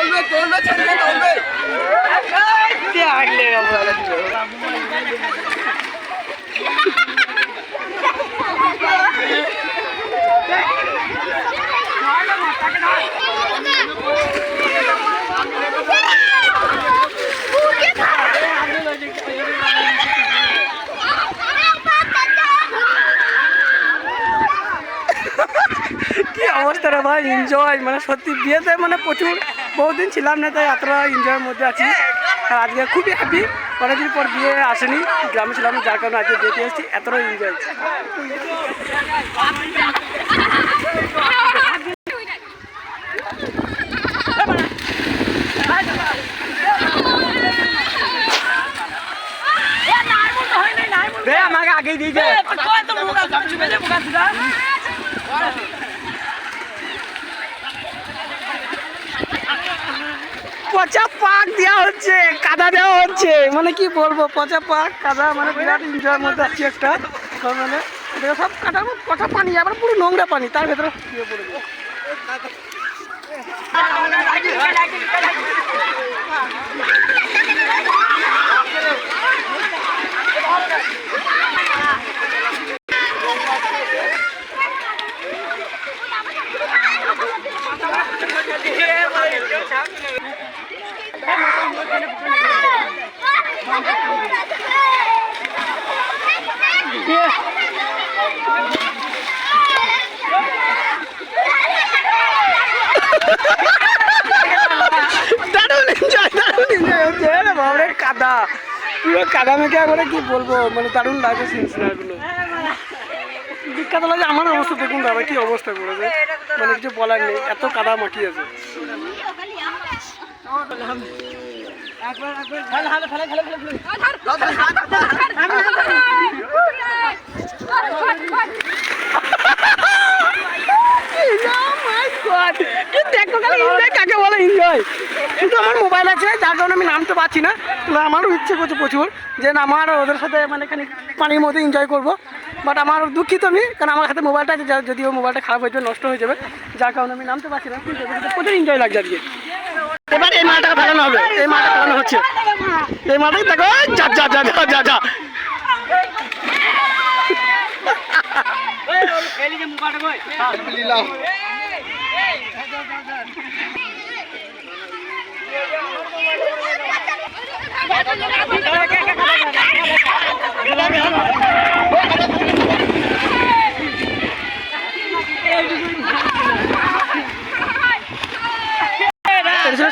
তোলবে তোলবে ছেড়ে তোলবে। কি অবস্থা রে ভাই? এনজয় মানে সত্যি বিয়েতে মানে প্রচুর বহুদিন ছিলাম না, তাই এতটা এনজয়ের মধ্যে আছি। আর আজকে খুবই হ্যাপি অনেকদিন পর বিয়ে আসেনি, গ্রামে ছিলাম, যার কারণে আজকে বিয়েতে এসেছি, এতটা এনজয় আমাকে আগেই দিয়েছে পচা পাক দেওয়া হচ্ছে কাদা দেওয়া হচ্ছে মানে কি বলব পচা পাক কাদা মানে বিরাট এনজয়ের মধ্যে আছি একটা মানে দেখো সব কাটার মধ্যে পচা পানি আবার পুরো নোংরা পানি তার ভেতরে শুয়ে পড়েছে দারুণ এনজয় দারুণ এনজয় হচ্ছে। রে বাবরে কাদা। পুরো কাদা মেখে একবারে কি বলব? মানে দারুণ লাগে সিনসিনারগুলো বিখ্যাত লাগে আমার অবস্থা দেখুন দাদা কি অবস্থা করেছে। মানে কিছু বলার নেই এত কাদা মাটি আছে। খালি এনজয় কাকে বলে এনজয় কিন্তু আমার মোবাইল আছে যার কারণে আমি নামতে পারছি না। কিন্তু আমারও ইচ্ছে করছে প্রচুর যে না আমার ওদের সাথে মানে খানিক পানির মধ্যে এনজয় করব। বাট আমার দুঃখিত আমি কারণ আমার হাতে মোবাইলটা আছে যা- যদিও মোবাইলটা খারাপ হয়ে যাবে নষ্ট হয়ে যাবে যার কারণে আমি নামতে পারছি না। কিন্তু প্রচুর এনজয় লাগছে আজকে। এবার এই মাঠটা ফেলানো হবে। এই মাঠটা ফেলানো হচ্ছে। এই মাঠে দেখো এই যা যা যা যা যা যা।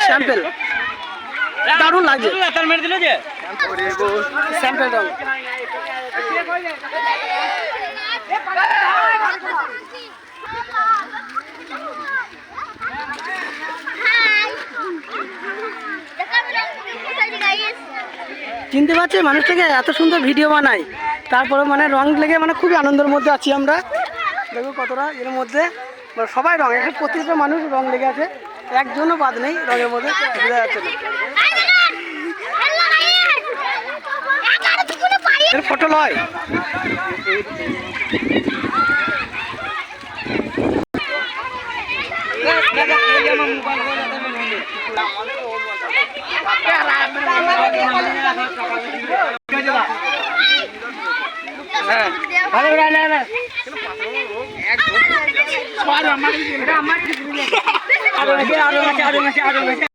স্যাম্পেল। দারুণ লাগছে। মেরে দিল যে স্যাম্পেল চিনতে পারছি মানুষটাকে এত সুন্দর ভিডিও বানায়। তারপরে মানে রং লেগে মানে খুবই আনন্দের মধ্যে আছি আমরা। দেখো কতটা এর মধ্যে। মানে সবাই রং এখানে প্রতিটা মানুষ রং লেগে আছে। একজনও বাদ নেই রঙের মধ্যে। বোঝা যাচ্ছে এর ফটো লয়। আরও আছে আরও আছে আরও নাকি